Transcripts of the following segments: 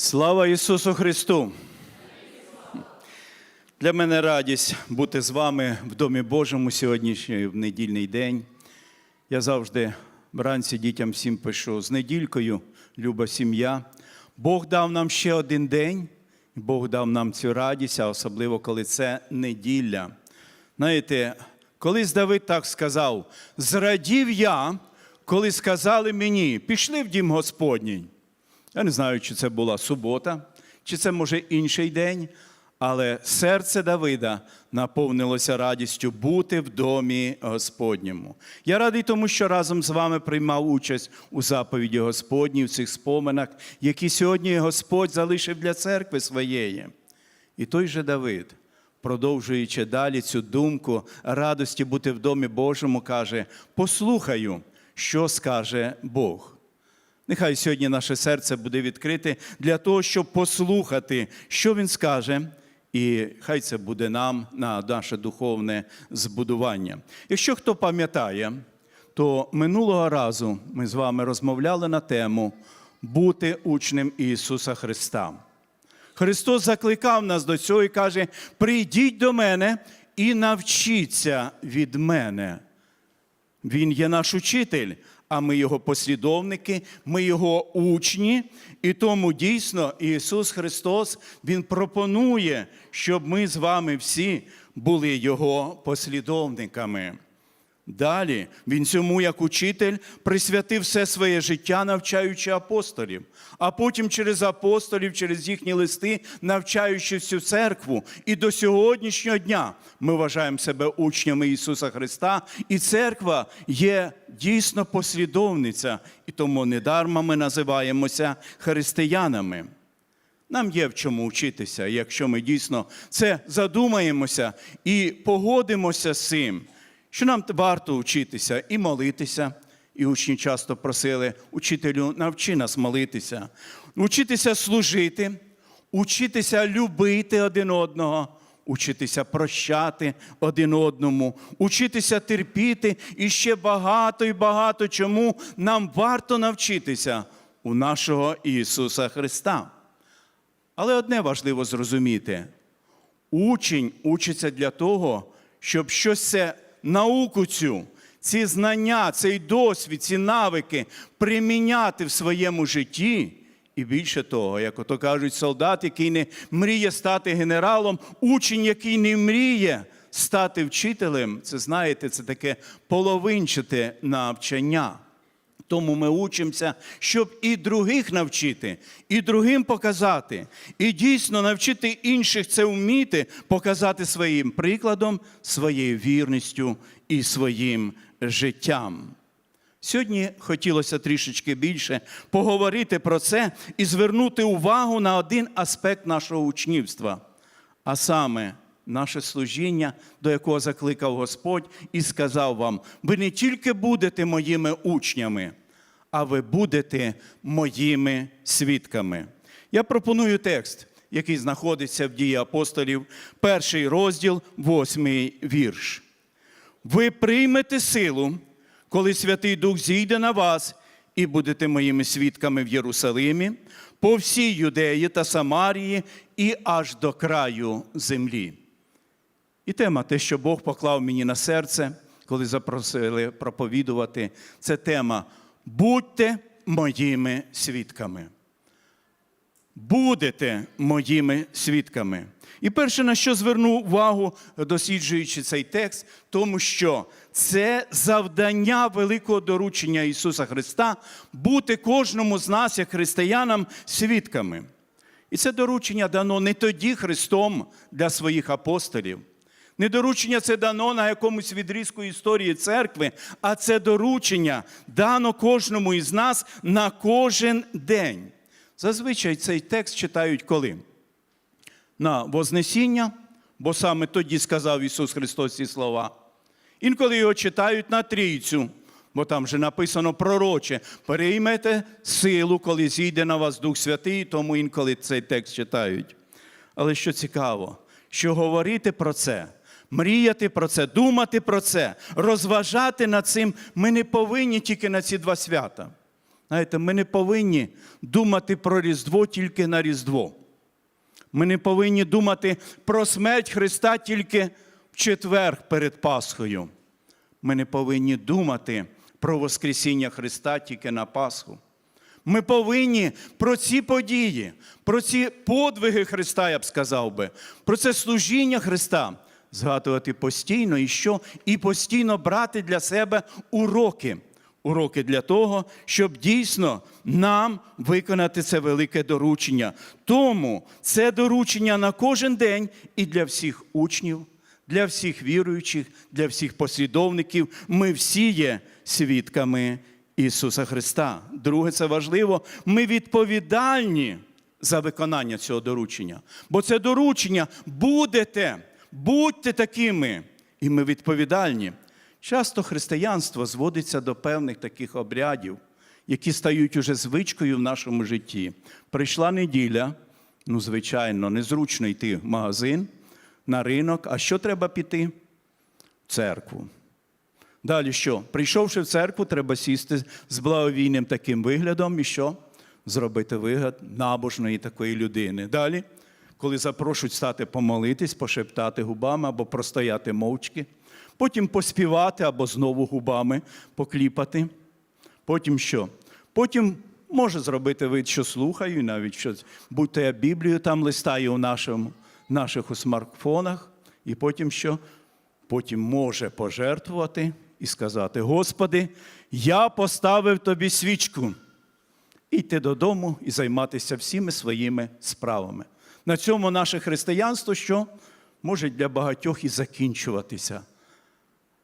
Слава Ісусу Христу! Для мене радість бути з вами в Домі Божому сьогоднішній в недільний день. Я завжди вранці дітям всім пишу з недількою, люба сім'я. Бог дав нам ще один день, Бог дав нам цю радість, а особливо, коли це неділя. Знаєте, колись Давид так сказав: зрадів я, коли сказали мені, пішли в дім Господній. Я не знаю, чи це була субота, чи це може інший день, але серце Давида наповнилося радістю бути в домі Господньому. Я радий тому, що разом з вами приймав участь у заповіді Господній, в цих споминах, які сьогодні Господь залишив для церкви своєї. І той же Давид, продовжуючи далі цю думку радості бути в домі Божому, каже: послухаю, що скаже Бог. Нехай сьогодні наше серце буде відкрите для того, щоб послухати, що він скаже, і хай це буде нам на наше духовне збудування. Якщо хто пам'ятає, то минулого разу ми з вами розмовляли на тему бути учнем Ісуса Христа. Христос закликав нас до цього і каже: прийдіть до мене і навчіться від мене. Він є наш учитель, а ми його послідовники, ми його учні. І тому дійсно Ісус Христос Він пропонує, щоб ми з вами всі були Його послідовниками. Далі він цьому, як учитель, присвятив все своє життя, навчаючи апостолів, а потім через апостолів, через їхні листи, навчаючи всю церкву. І до сьогоднішнього дня ми вважаємо себе учнями Ісуса Христа, і церква є дійсно послідовниця, і тому недарма ми називаємося християнами. Нам є в чому вчитися, якщо ми дійсно це задумаємося і погодимося з цим, що нам варто вчитися і молитися. І учні часто просили учителю, навчи нас молитися, учитися служити, учитися любити один одного, учитися прощати один одному, учитися терпіти і ще багато і багато чому нам варто навчитися у нашого Ісуса Христа. Але одне важливо зрозуміти: учень учиться для того, щоб щось це науку цю, ці знання, цей досвід, ці навики приміняти в своєму житті. І більше того, як ото кажуть, солдат, який не мріє стати генералом, учень, який не мріє стати вчителем, це знаєте, це таке половинчате навчання. Тому ми учимося, щоб і других навчити, і другим показати, і дійсно навчити інших це вміти, показати своїм прикладом, своєю вірністю і своїм життям. Сьогодні хотілося трішечки більше поговорити про це і звернути увагу на один аспект нашого учнівства, а саме наше служіння, до якого закликав Господь і сказав вам: ви не тільки будете моїми учнями, а ви будете моїми свідками. Я пропоную текст, який знаходиться в дії апостолів, перший розділ, восьмий вірш. Ви приймете силу, коли Святий Дух зійде на вас, і будете моїми свідками в Єрусалимі, по всій Юдеї та Самарії і аж до краю землі. І тема, те, що Бог поклав мені на серце, коли запросили проповідувати, це тема Будьте моїми свідками. Будете моїми свідками. І перше, на що зверну увагу, досліджуючи цей текст, тому що це завдання великого доручення Ісуса Христа бути кожному з нас, як християнам, свідками. І це доручення дано не тоді Христом для своїх апостолів. Не доручення це дано на якомусь відрізку історії церкви, а це доручення дано кожному із нас на кожен день. Зазвичай цей текст читають коли? На Вознесіння, бо саме тоді сказав Ісус Христос ці слова. Інколи його читають на трійцю, бо там же написано пророче, переймете силу, коли зійде на вас Дух Святий, тому інколи цей текст читають. Але що цікаво, що говорити про це, мріяти про це, думати про це, розважати над цим ми не повинні тільки на ці два свята. Знаєте, ми не повинні думати про Різдво тільки на Різдво. Ми не повинні думати про смерть Христа тільки в четвер перед Пасхою. Ми не повинні думати про Воскресіння Христа тільки на Пасху. Ми повинні про ці події, про ці подвиги Христа, я б сказав би, про це служіння Христа згадувати постійно і що? І постійно брати для себе уроки. Уроки для того, щоб дійсно нам виконати це велике доручення. Тому це доручення на кожен день і для всіх учнів, для всіх віруючих, для всіх послідовників. Ми всі є свідками Ісуса Христа. Друге, це важливо, ми відповідальні за виконання цього доручення. Бо це доручення будете, будьте такими, і ми відповідальні. Часто християнство зводиться до певних таких обрядів, які стають уже звичкою в нашому житті. Прийшла неділя, ну, звичайно, незручно йти в магазин, на ринок. А що треба піти? В церкву. Далі що? Прийшовши в церкву, треба сісти з благовійним таким виглядом і що? Зробити вигляд набожної такої людини. Далі, коли запрошують стати помолитись, пошептати губами або простояти мовчки, потім поспівати або знову губами покліпати. Потім що? Потім може зробити вид, що слухаю, навіть щось, будь-то я Біблію там листаю у нашому, наших у смартфонах, і потім що? Потім може пожертвувати і сказати: Господи, я поставив тобі свічку. І йти додому і займатися всіми своїми справами. На цьому наше християнство, що може для багатьох і закінчуватися.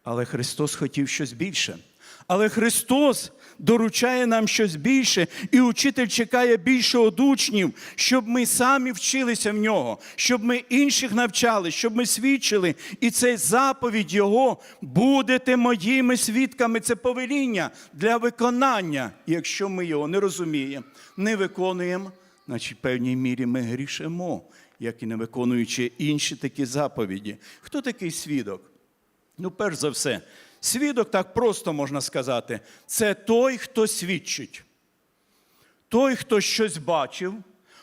Але Христос хотів щось більше. Але Христос доручає нам щось більше, і учитель чекає більше од учнів, щоб ми самі вчилися в нього, щоб ми інших навчали, щоб ми свідчили. І це заповідь Його будете моїми свідками. Це повеління для виконання. Якщо ми його не розуміємо, не виконуємо, значить в певній мірі ми грішимо, як і не виконуючи інші такі заповіді. Хто такий свідок? Ну, перш за все, свідок, так просто можна сказати, це той, хто свідчить. Той, хто щось бачив,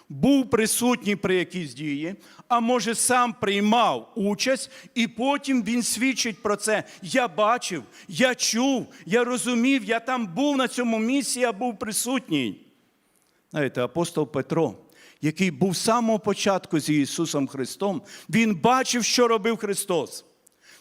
був присутній при якійсь дії, а може сам приймав участь, і потім він свідчить про це. Я бачив, я чув, я розумів, я там був на цьому місці, я був присутній. Знаєте, апостол Петро, який був з самого початку з Ісусом Христом, він бачив, що робив Христос.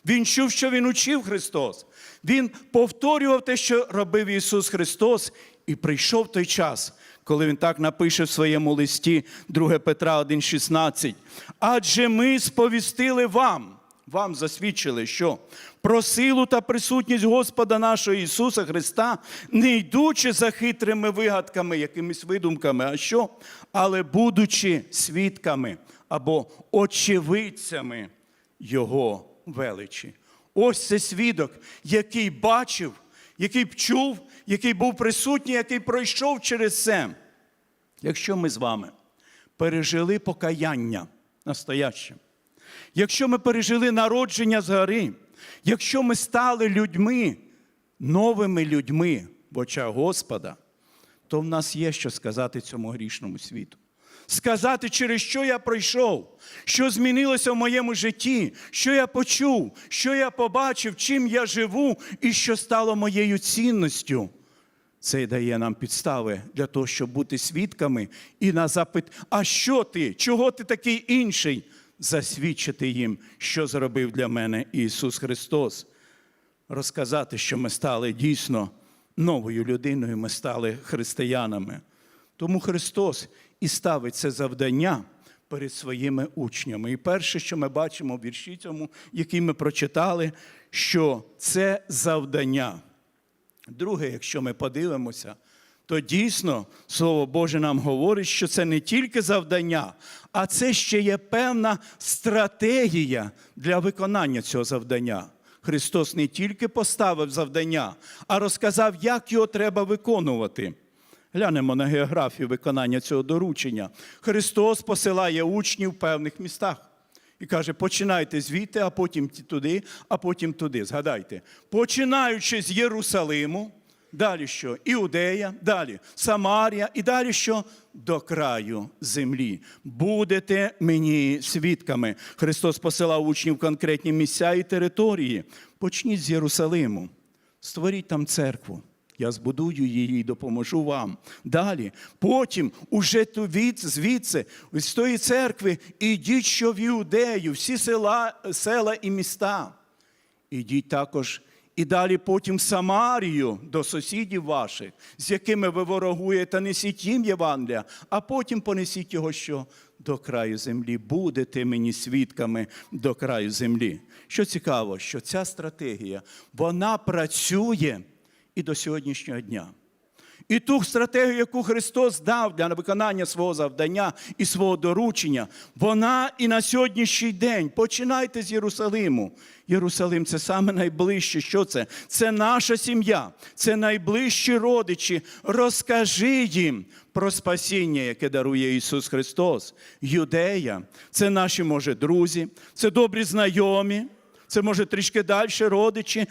Він чув, що Він учив Христос. Він повторював те, що робив Ісус Христос, і прийшов той час, коли Він так напише в своєму листі 2 Петра 1,16. Адже ми сповістили вам, вам засвідчили, що про силу та присутність Господа нашого Ісуса Христа, не йдучи за хитрими вигадками, якимись видумками, а що? Але будучи свідками або очевидцями Його величі. Ось це свідок, який бачив, який чув, який був присутній, який пройшов через це. Якщо ми з вами пережили покаяння настояще, якщо ми пережили народження згори, якщо ми стали людьми, новими людьми в очах Господа, то в нас є що сказати цьому грішному світу. Сказати, через що я пройшов, що змінилося в моєму житті, що я почув, що я побачив, чим я живу і що стало моєю цінністю. Це дає нам підстави для того, щоб бути свідками і на запит, а що ти? Чого ти такий інший? Засвідчити їм, що зробив для мене Ісус Христос. Розказати, що ми стали дійсно новою людиною, ми стали християнами. Тому Христос і ставить це завдання перед своїми учнями. І перше, що ми бачимо в вірші цьому, який ми прочитали, що це завдання. Друге, якщо ми подивимося, то дійсно Слово Боже нам говорить, що це не тільки завдання, а це ще є певна стратегія для виконання цього завдання. Христос не тільки поставив завдання, а розказав, як його треба виконувати. Глянемо на географію виконання цього доручення. Христос посилає учнів в певних містах і каже: починайте звідти, а потім туди, а потім туди. Згадайте, починаючи з Єрусалиму, Далі що? Іудея, далі Самарія, і далі що? До краю землі. Будете мені свідками. Христос посилав учнів в конкретні місця і території. Почніть з Єрусалиму. Створіть там церкву. Я збудую її і допоможу вам. Далі, потім, уже від, звідси, з тої церкви, ідіть, що в Іудею, всі села, села і міста. Ідіть також і далі потім Самарію до сусідів ваших, з якими ви ворогуєте, несіть їм Євангелія, а потім понесіть його що до краю землі. Будете мені свідками до краю землі. Що цікаво, що ця стратегія вона працює і до сьогоднішнього дня. І ту стратегію, яку Христос дав для виконання свого завдання і свого доручення, вона і на сьогоднішній день. Починайте з Єрусалиму. Єрусалим це саме найближче. Що це? Це наша сім'я, це найближчі родичі. Розкажи їм про спасіння, яке дарує Ісус Христос. Юдея це наші, може, друзі, це добрі знайомі. Це може трішки далі родичі.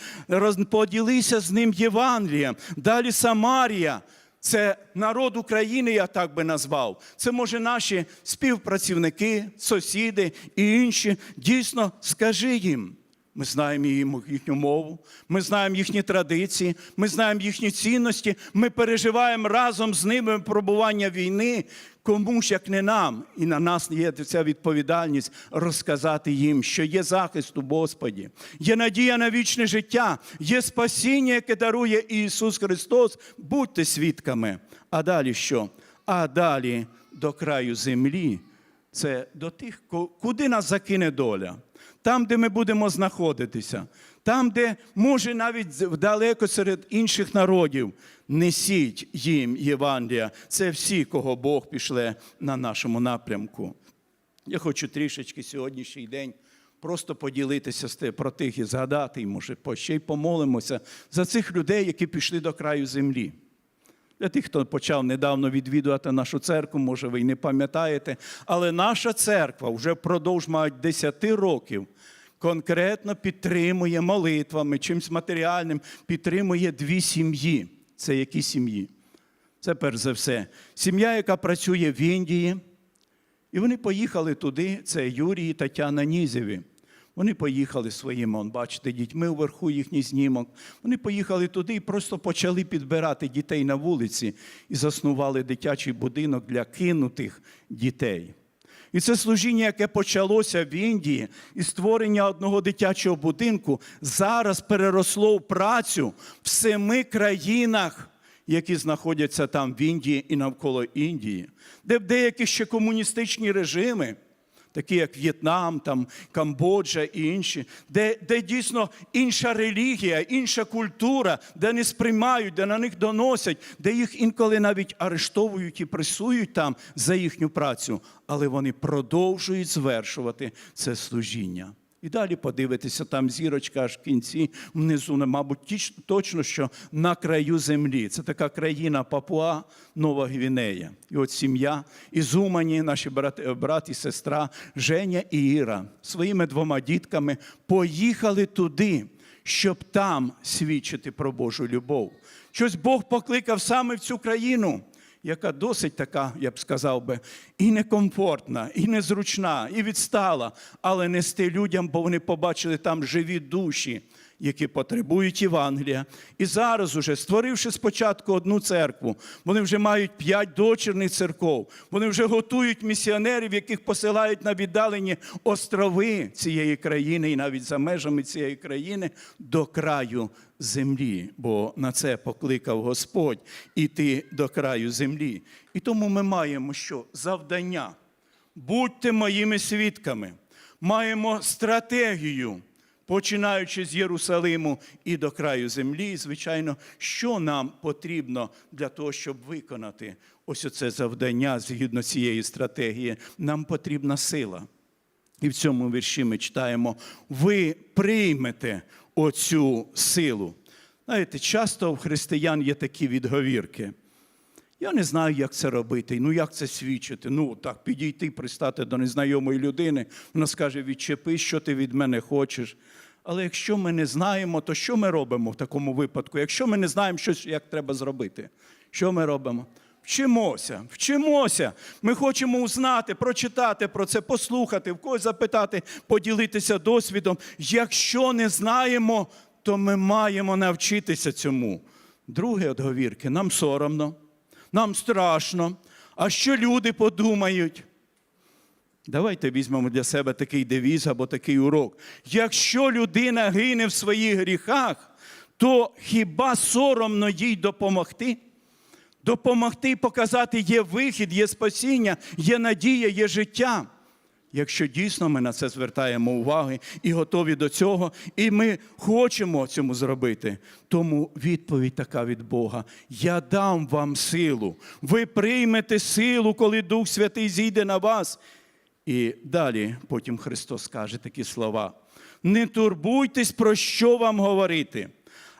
Поділися з ним Євангелієм. Далі Самарія. Це народ України, я так би назвав. Це може наші співпрацівники, сусіди і інші. Дійсно, скажи їм. Ми знаємо їхню мову, ми знаємо їхні традиції, ми знаємо їхні цінності. Ми переживаємо разом з ними випробування війни. Кому ж як не нам, і на нас є ця відповідальність розказати їм, що є захист у Господі, є надія на вічне життя, є спасіння, яке дарує Ісус Христос. Будьте свідками. А далі що? А далі до краю землі. Це до тих, куди нас закине доля. Там, де ми будемо знаходитися, там, де може навіть далеко серед інших народів, несіть їм Євангелія. Це всі, кого Бог пішле на нашому напрямку. Я хочу трішечки сьогоднішній день просто поділитися з те- про тих і згадати, і може ще й помолимося за цих людей, які пішли до краю землі. Для тих, хто почав недавно відвідувати нашу церкву, може, ви й не пам'ятаєте, але наша церква вже впродовж мають 10 років конкретно підтримує молитвами, чимось матеріальним, підтримує дві сім'ї. Це які сім'ї? Це перш за все. Сім'я, яка працює в Індії. І вони поїхали туди, це Юрій і Тетяна Нізєві. Вони поїхали своїми, он, бачите, дітьми вверху їхній знімок. Вони поїхали туди і просто почали підбирати дітей на вулиці і заснували дитячий будинок для кинутих дітей. І це служіння, яке почалося в Індії, і створення одного дитячого будинку зараз переросло в працю в семи країнах які знаходяться там в Індії і навколо Індії, де в деякі ще комуністичні режими, такі як В'єтнам, там, Камбоджа і інші, де, де дійсно інша релігія, інша культура, де не сприймають, де на них доносять, де їх інколи навіть арештовують і пресують там за їхню працю, але вони продовжують звершувати це служіння. І далі подивитися, там зірочка аж в кінці, внизу, мабуть, точно, що на краю землі. Це така країна Папуа, Нова Гвінея. І от сім'я із Умані, наші брат, е, брат і сестра Женя і Іра своїми двома дітками поїхали туди, щоб там свідчити про Божу любов. Щось Бог покликав саме в цю країну яка досить така, я б сказав би, і некомфортна, і незручна, і відстала, але нести людям, бо вони побачили там живі душі, які потребують Євангелія. І зараз, уже створивши спочатку одну церкву, вони вже мають п'ять дочірних церков, вони вже готують місіонерів, яких посилають на віддалені острови цієї країни і навіть за межами цієї країни до краю землі, бо на це покликав Господь іти до краю землі. І тому ми маємо що? Завдання. Будьте моїми свідками. Маємо стратегію, починаючи з Єрусалиму і до краю землі. І, звичайно, що нам потрібно для того, щоб виконати ось оце завдання згідно цієї стратегії. Нам потрібна сила. І в цьому вірші ми читаємо: ви приймете оцю силу. Знаєте, часто в християн є такі відговірки. Я не знаю, як це робити. Ну як це свідчити? Ну так, підійти, пристати до незнайомої людини. Вона скаже: відчепи, що ти від мене хочеш. Але якщо ми не знаємо, то що ми робимо в такому випадку? Якщо ми не знаємо, що, як треба зробити, що ми робимо? Вчимося, вчимося. Ми хочемо узнати, прочитати про це, послухати, в когось запитати, поділитися досвідом. Якщо не знаємо, то ми маємо навчитися цьому. Друге одговірки, нам соромно, нам страшно. А що люди подумають? Давайте візьмемо для себе такий девіз або такий урок. Якщо людина гине в своїх гріхах, то хіба соромно їй допомогти? Допомогти показати, є вихід, є спасіння, є надія, є життя. Якщо дійсно ми на це звертаємо уваги і готові до цього, і ми хочемо цьому зробити, тому відповідь така від Бога: Я дам вам силу. Ви приймете силу, коли Дух Святий зійде на вас. І далі потім Христос каже такі слова: не турбуйтесь, про що вам говорити,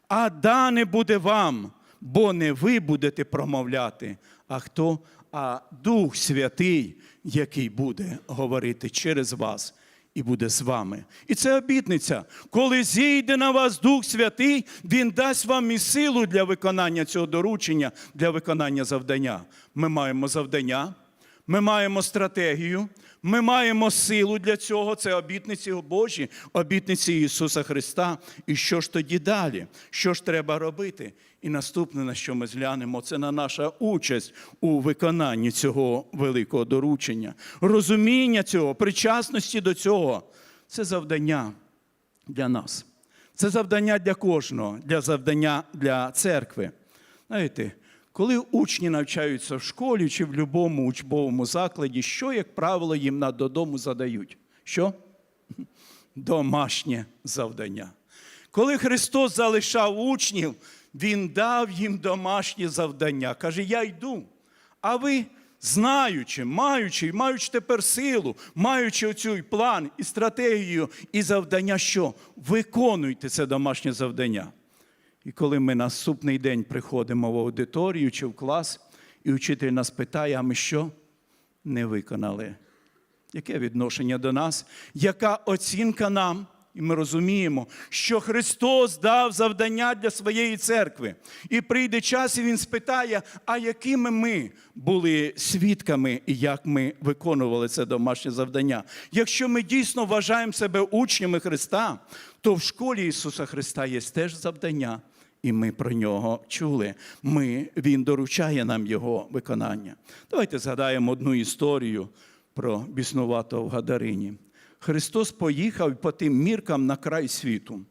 а дане буде вам, бо не ви будете промовляти, а хто? А Дух Святий, який буде говорити через вас і буде з вами. І це обітниця. Коли зійде на вас Дух Святий, Він дасть вам і силу для виконання цього доручення, для виконання завдання. Ми маємо завдання. Ми маємо стратегію, ми маємо силу для цього. Це обітниці Божі, обітниці Ісуса Христа. І що ж тоді далі? Що ж треба робити? І наступне, на що ми зглянемо, це на наша участь у виконанні цього великого доручення, розуміння цього, причасності до цього це завдання для нас. Це завдання для кожного, для завдання для церкви. Знаєте, коли учні навчаються в школі чи в будь-якому учбовому закладі, що, як правило, їм на додому задають? Що? Домашнє завдання. Коли Христос залишав учнів, Він дав їм домашнє завдання. Каже, я йду. А ви, знаючи, маючи, маючи тепер силу, маючи оцю і план, і стратегію, і завдання, що? Виконуйте це домашнє завдання. І коли ми наступний день приходимо в аудиторію чи в клас, і вчитель нас питає, а ми що? Не виконали. Яке відношення до нас? Яка оцінка нам? І ми розуміємо, що Христос дав завдання для своєї церкви. І прийде час, і Він спитає, а якими ми були свідками і як ми виконували це домашнє завдання. Якщо ми дійсно вважаємо себе учнями Христа, то в школі Ісуса Христа є теж завдання. І ми про нього чули. Ми, Він доручає нам його виконання. Давайте згадаємо одну історію про біснуватого в Гадарині. Христос поїхав по тим міркам на край світу,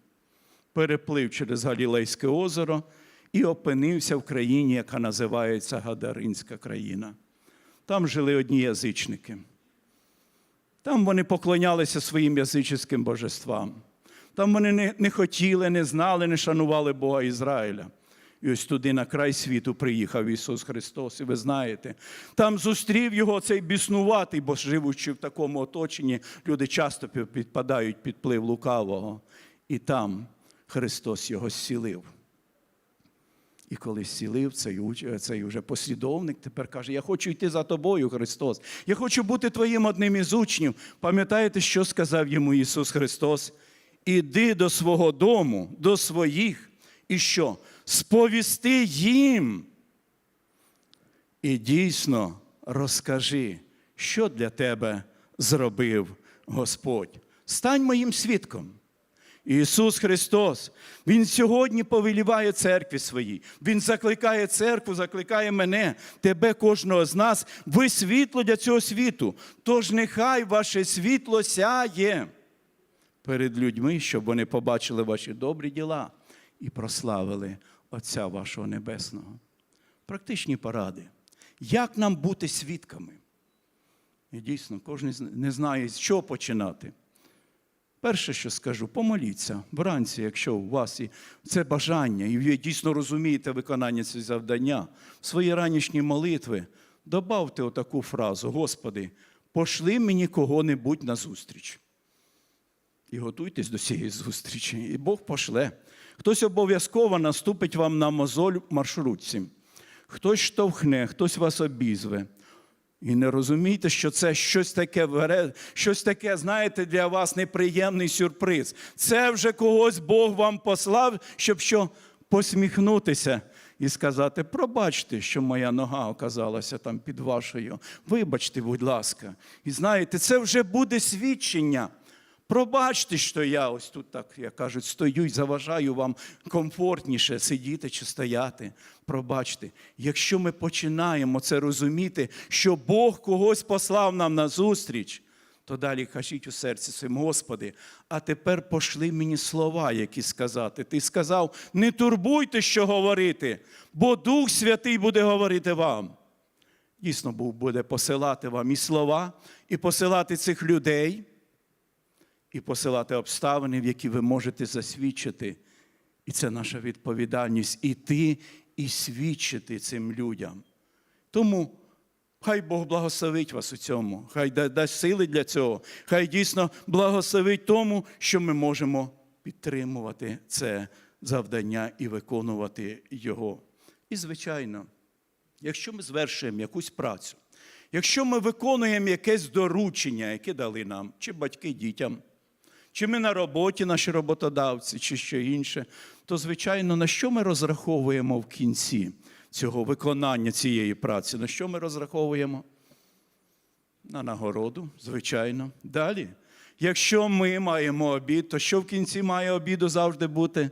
переплив через Галілейське озеро і опинився в країні, яка називається Гадаринська країна. Там жили одні язичники. Там вони поклонялися своїм язичським божествам. Там вони не, не хотіли, не знали, не шанували Бога Ізраїля. І ось туди на край світу приїхав Ісус Христос. І ви знаєте, там зустрів його цей біснуватий, бо живучи в такому оточенні, люди часто підпадають під вплив лукавого. І там Христос його зцілив. І коли зцілив, цей, цей вже послідовник тепер каже: Я хочу йти за тобою, Христос. Я хочу бути твоїм одним із учнів. Пам'ятаєте, що сказав йому Ісус Христос? Іди до свого дому, до своїх, і що? Сповісти їм. І дійсно розкажи, що для тебе зробив Господь. Стань моїм свідком. Ісус Христос, Він сьогодні повеліває церкві своїй. Він закликає церкву, закликає мене, тебе, кожного з нас, ви світло для цього світу. Тож нехай ваше світло сяє перед людьми, щоб вони побачили ваші добрі діла і прославили Отця вашого Небесного. Практичні поради. Як нам бути свідками? І дійсно, кожен не знає, з чого починати. Перше, що скажу, помоліться вранці, якщо у вас і це бажання, і ви дійсно розумієте виконання цього завдання, в свої ранішні молитви добавте отаку фразу: Господи, пошли мені кого-небудь на зустріч. І готуйтесь до цієї зустрічі, і Бог пошле. Хтось обов'язково наступить вам на мозоль маршрутці, хтось штовхне, хтось вас обізве. І не розумійте, що це щось таке, щось таке, знаєте, для вас неприємний сюрприз. Це вже когось Бог вам послав, щоб що посміхнутися і сказати: пробачте, що моя нога оказалася там під вашою. Вибачте, будь ласка. І знаєте, це вже буде свідчення. Пробачте, що я ось тут так, як кажуть, стою і заважаю вам комфортніше сидіти чи стояти. Пробачте, якщо ми починаємо це розуміти, що Бог когось послав нам на зустріч, то далі кажіть у серці своїм, Господи, а тепер пошли мені слова, які сказати. Ти сказав, не турбуйте, що говорити, бо Дух Святий буде говорити вам. Дійсно, Бог буде посилати вам і слова, і посилати цих людей і посилати обставини, в які ви можете засвідчити. І це наша відповідальність іти і свідчити цим людям. Тому хай Бог благословить вас у цьому, хай дасть сили для цього, хай дійсно благословить тому, що ми можемо підтримувати це завдання і виконувати його. І, звичайно, якщо ми звершуємо якусь працю, якщо ми виконуємо якесь доручення, яке дали нам, чи батьки дітям, чи ми на роботі, наші роботодавці, чи що інше, то, звичайно, на що ми розраховуємо в кінці цього виконання цієї праці? На що ми розраховуємо? На нагороду, звичайно. Далі. Якщо ми маємо обід, то що в кінці має обіду завжди бути?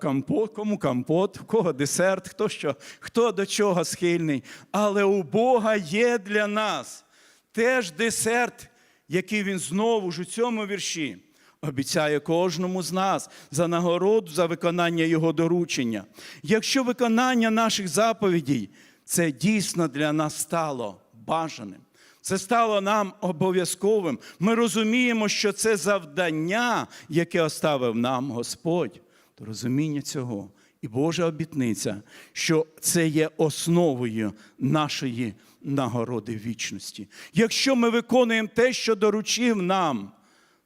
Компот, кому компот, в кого десерт, хто що, хто до чого схильний. Але у Бога є для нас теж десерт, який він знову ж у цьому вірші обіцяє кожному з нас за нагороду за виконання його доручення. Якщо виконання наших заповідей це дійсно для нас стало бажаним. Це стало нам обов'язковим. Ми розуміємо, що це завдання, яке оставив нам Господь. То розуміння цього і Божа обітниця, що це є основою нашої нагороди вічності. Якщо ми виконуємо те, що доручив нам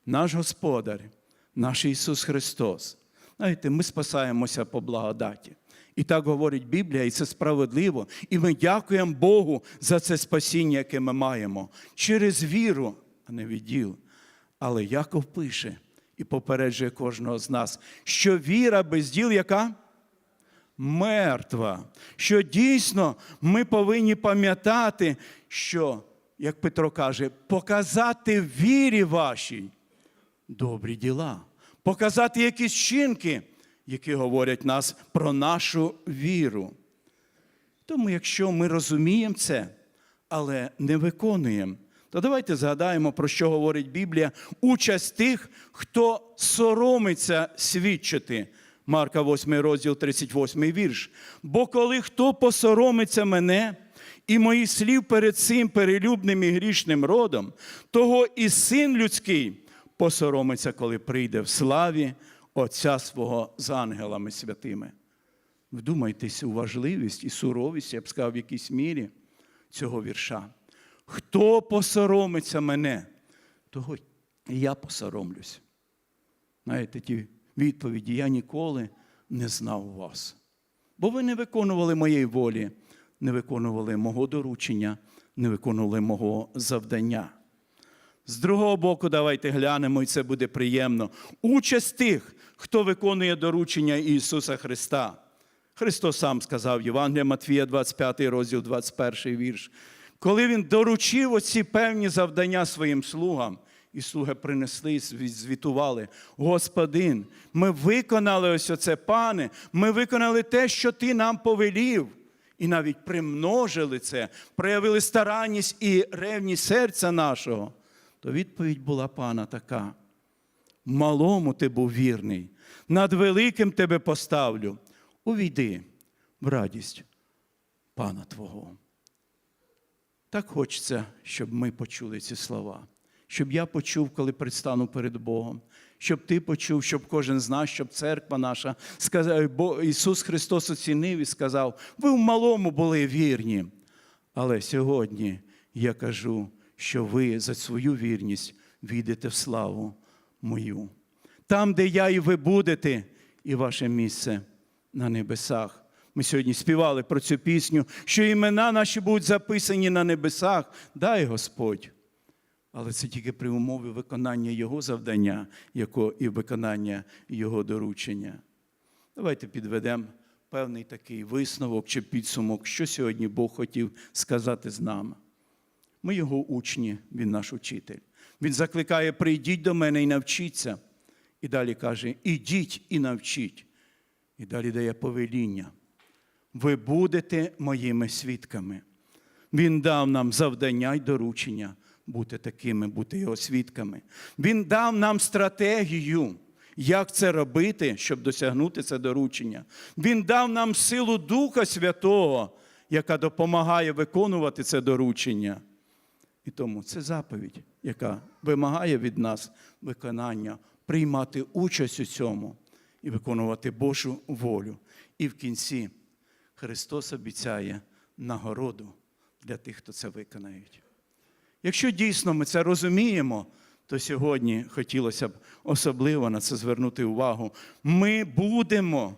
наш Господар, наш Ісус Христос, знаєте, ми спасаємося по благодаті. І так говорить Біблія, і це справедливо. І ми дякуємо Богу за це спасіння, яке ми маємо через віру, а не від діл. Але Яков пише і попереджує кожного з нас, що віра без діл яка? Мертва. Що дійсно ми повинні пам'ятати, що, як Петро каже, показати в вірі вашій добрі діла, показати якісь чинки, які говорять нас про нашу віру. Тому, якщо ми розуміємо це, але не виконуємо, то давайте згадаємо, про що говорить Біблія, участь тих, хто соромиться свідчити. Марка 8 розділ 38 вірш. Бо коли хто посоромиться мене і моїх слів перед цим перелюбним і грішним родом, того і син людський посоромиться, коли прийде в славі Отця свого з ангелами святими. Вдумайтесь у важливість і суровість, я б сказав, в якійсь мірі цього вірша. Хто посоромиться мене, того я посоромлюсь. Знаєте, ті відповіді я ніколи не знав вас. Бо ви не виконували моєї волі, не виконували мого доручення, не виконували мого завдання. З другого боку, давайте глянемо, і це буде приємно. Участь тих, хто виконує доручення Ісуса Христа. Христос сам сказав Євангелія Матвія, 25 розділ, 21 вірш. Коли Він доручив оці певні завдання своїм слугам, і слуги принесли, звітували. Господин, ми виконали ось оце, пане, ми виконали те, що ти нам повелів. І навіть примножили це, проявили старанність і ревність серця нашого. То відповідь була пана така: малому ти був вірний, над великим тебе поставлю. Увійди в радість пана Твого. Так хочеться, щоб ми почули ці слова, щоб я почув, коли предстану перед Богом, щоб ти почув, щоб кожен з нас, щоб церква наша сказав, бо Ісус Христос оцінив і сказав: ви в малому були вірні. Але сьогодні я кажу, що ви за свою вірність війдете в славу мою. Там, де я і ви будете, і ваше місце на небесах. Ми сьогодні співали про цю пісню, що імена наші будуть записані на небесах. Дай Господь. Але це тільки при умові виконання Його завдання, яко і виконання Його доручення. Давайте підведемо певний такий висновок чи підсумок, що сьогодні Бог хотів сказати з нами. Ми його учні, він наш учитель. Він закликає: прийдіть до мене і навчіться. І далі каже: ідіть і навчіть. І далі дає повеління. Ви будете моїми свідками. Він дав нам завдання й доручення бути такими, бути його свідками. Він дав нам стратегію, як це робити, щоб досягнути це доручення. Він дав нам силу Духа Святого, яка допомагає виконувати це доручення. І тому це заповідь, яка вимагає від нас виконання, приймати участь у цьому і виконувати Божу волю. І в кінці Христос обіцяє нагороду для тих, хто це виконають. Якщо дійсно ми це розуміємо, то сьогодні хотілося б особливо на це звернути увагу. Ми будемо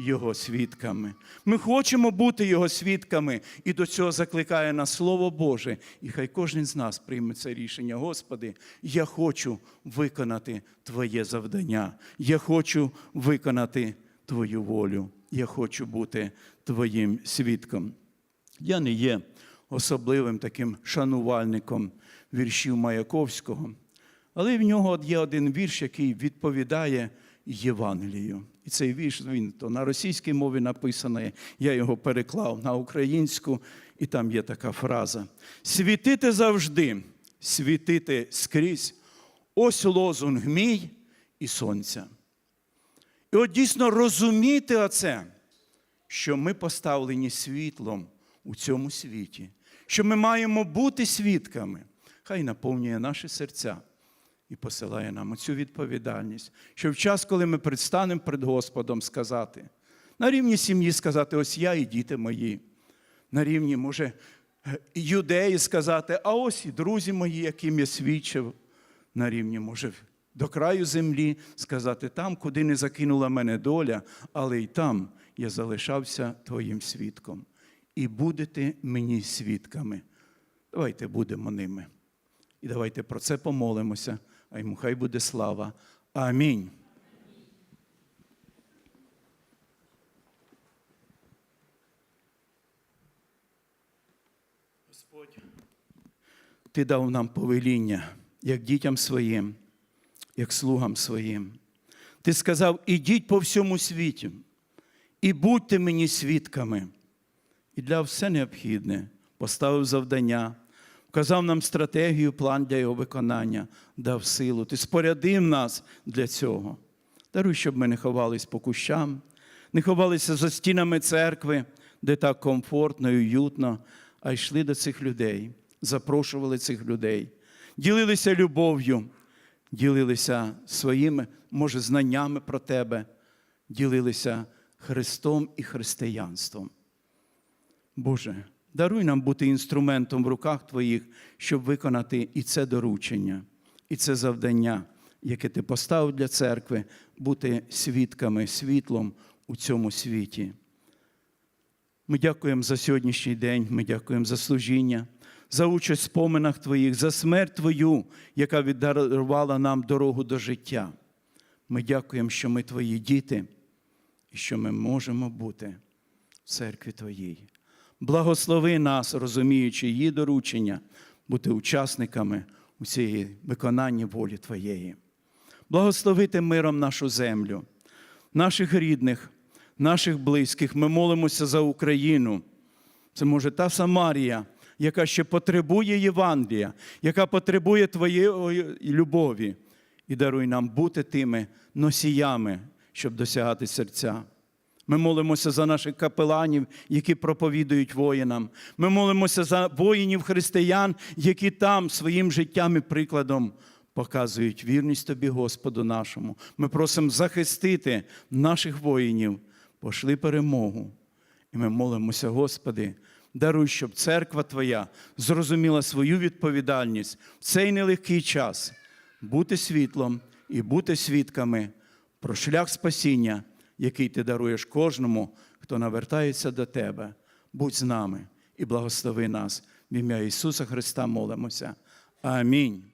Його свідками. Ми хочемо бути Його свідками, і до цього закликає нас Слово Боже. І хай кожен з нас прийме це рішення. Господи, я хочу виконати Твоє завдання. Я хочу виконати Твою волю. Я хочу бути Твоїм свідком. Я не є особливим таким шанувальником віршів Маяковського, але в нього є один вірш, який відповідає Євангелію. І цей вірш він то на російській мові написаний, я його переклав на українську, і там є така фраза: світити завжди, світити скрізь, ось лозунг мій і сонця. І от дійсно розуміти оце, що ми поставлені світлом у цьому світі, що ми маємо бути свідками, хай наповнює наші серця і посилає нам цю відповідальність, що в час, коли ми предстанемо перед Господом, сказати, на рівні сім'ї сказати, ось я і діти мої, на рівні, може, юдеї сказати, а ось і друзі мої, яким я свідчив, на рівні, може, до краю землі сказати, там, куди не закинула мене доля, але й там я залишався твоїм свідком. І будете мені свідками. Давайте будемо ними. І давайте про це помолимося, а йому хай буде слава. Амінь. Господь, Ти дав нам повеління, як дітям своїм, як слугам своїм. Ти сказав: ідіть по всьому світі і будьте мені свідками. І для все необхідне поставив завдання, вказав нам стратегію, план для його виконання, дав силу. Ти спорядив нас для цього. Даруй, щоб ми не ховались по кущам, не ховалися за стінами церкви, де так комфортно і уютно, а йшли до цих людей, запрошували цих людей, ділилися любов'ю, ділилися своїми, може, знаннями про тебе, ділилися Христом і християнством. Боже, даруй нам бути інструментом в руках Твоїх, щоб виконати і це доручення, і це завдання, яке ти поставив для церкви, бути свідками, світлом у цьому світі. Ми дякуємо за сьогоднішній день, ми дякуємо за служіння, за участь в споминах Твоїх, за смерть Твою, яка віддарувала нам дорогу до життя. Ми дякуємо, що ми Твої діти і що ми можемо бути в церкві Твоїй. Благослови нас, розуміючи її доручення, бути учасниками у цієї виконанні волі Твоєї. Благословити миром нашу землю, наших рідних, наших близьких. Ми молимося за Україну. Це може та Самарія, яка ще потребує Євангелія, яка потребує Твоєї любові. І даруй нам бути тими носіями, щоб досягати серця. Ми молимося за наших капеланів, які проповідують воїнам. Ми молимося за воїнів християн, які там своїм життям і прикладом показують вірність Тобі, Господу нашому. Ми просимо захистити наших воїнів, пошли перемогу. І ми молимося, Господи, даруй, щоб церква Твоя зрозуміла свою відповідальність в цей нелегкий час бути світлом і бути свідками про шлях спасіння, який ти даруєш кожному, хто навертається до тебе. Будь з нами і благослови нас. В ім'я Ісуса Христа молимося. Амінь.